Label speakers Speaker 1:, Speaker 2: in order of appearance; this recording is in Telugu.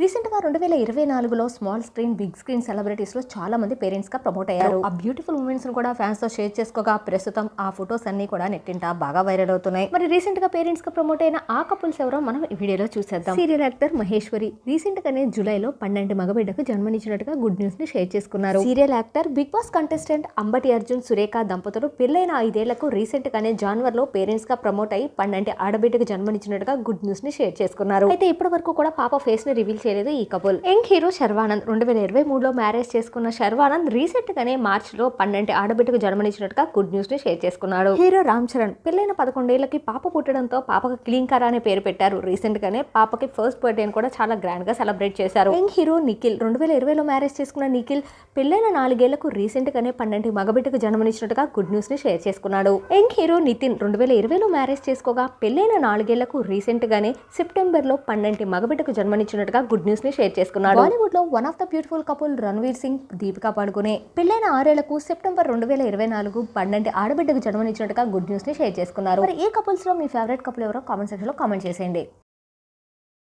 Speaker 1: రీసెంట్గా రెండు వేల ఇరవై నాలుగులో స్మాల్ స్క్రీన్ బిగ్ స్క్రీన్ సెలబ్రిటీస్లో చాలా మంది పేరెంట్స్గా ప్రమోట్ అయ్యారు. ఆ బ్యూటిఫుల్ మూమెంట్స్ను కూడా ఫ్యాన్స్తో షేర్ చేసుకోగా. ప్రస్తుతం ఆ ఫొటోస్ అన్ని కూడా నెట్టింట బాగా వైరల్ అవుతున్నాయి. మరి రీసెంట్గా పేరెంట్స్గా ప్రమోట్ అయిన ఆ కపుల్స్ ఎవరో మనం ఈ వీడియోలో చూసేద్దాం. సీరియల్ యాక్టర్ మహేశ్వరి రీసెంట్ గానే జూలైలో పన్నెండు మగబిడ్డకు జన్మనిచ్చినట్టుగా గుడ్ న్యూస్ని షేర్ చేసుకున్నారు. Serial actor Bigg Boss contestant Ambati Arjun Surekha దంపతులు పెళ్ళైన ఐదేళ్ళకు రీసెంట్ గానే జాన్వర్లో పేరెంట్స్గా ప్రమోట్ అయ్యి పన్నెండు ఆడబిడ్డకు జన్మనిచ్చినట్టుగా గుడ్ న్యూస్ని షేర్ చేసుకున్నారు. అయితే ఇప్పటి వరకు కూడా పాప ఫేస్ని రివీల్ చేయలేదు ఈ కపుల్ యంగ్ హీరో శర్వానంద్ రెండు వేల ఇరవై మూడులో మ్యారేజ్ చేసుకున్న శర్వానంద్ రీసెంట్ గానే మార్చ్లో పన్నెండు ఆడబిడ్డకు జన్మనిచ్చినట్టుగా గుడ్ న్యూస్ని షేర్ చేసుకున్నాడు. హీరో రామ్ చరణ్ పెళ్ళైన పదకొండేళ్ళకి పాప పుట్టడంతో పాపకు క్లీంకర్ అనే పేరు పెట్టారు. రీసెంట్ గానే పాపకి ఫస్ట్ బర్త్డే కూడా చాలా గ్రాండ్గా సెలబ్రేట్ చేశారు. యంగ్ హీరో నిఖిల్ రెండు వేల ఇరవైలో మ్యారేజ్ చేసుకున్న నిఖిల్ పెళ్ళైన నాలుగేళ్ళకు రీసెంట్ గానే పన్నెండు మగబిడ్డకు జన్మనిచ్చినట్టుగా గుడ్ న్యూస్ని షేర్ చేసుకున్నాడు. యంగ్ హీరో నితిన్ రెండు వేల ఇరవైలో మ్యారేజ్ చేసుకోగా పెళ్ళైన నాలుగేళ్ళకు రీసెంట్ గానే సెప్టెంబర్లో పన్నెండు మగబిడ్డకు జన్మనిచ్చినట్టుగా గుడ్ న్యూస్ని షేర్ చేసుకున్నాడు. బాలీవుడ్లో one of the beautiful couple Ranveer Singh Deepika Padukone పెళ్ళైన ఆరేళ్ళకు సెప్టెంబర్ రెండు వేల ఇరవై నాలుగు పన్నెండు ఆడబిడ్డకు జన్మనిచ్చినట్టుగా గుడ్ న్యూస్ని షేర్ చేసుకున్నారు. మరి ఈ కపుల్స్లో మీ ఫేవరెట్ కపుల్ ఎవరో కామెంట్ సెక్షన్లో కామెంట్ చేసేయండి.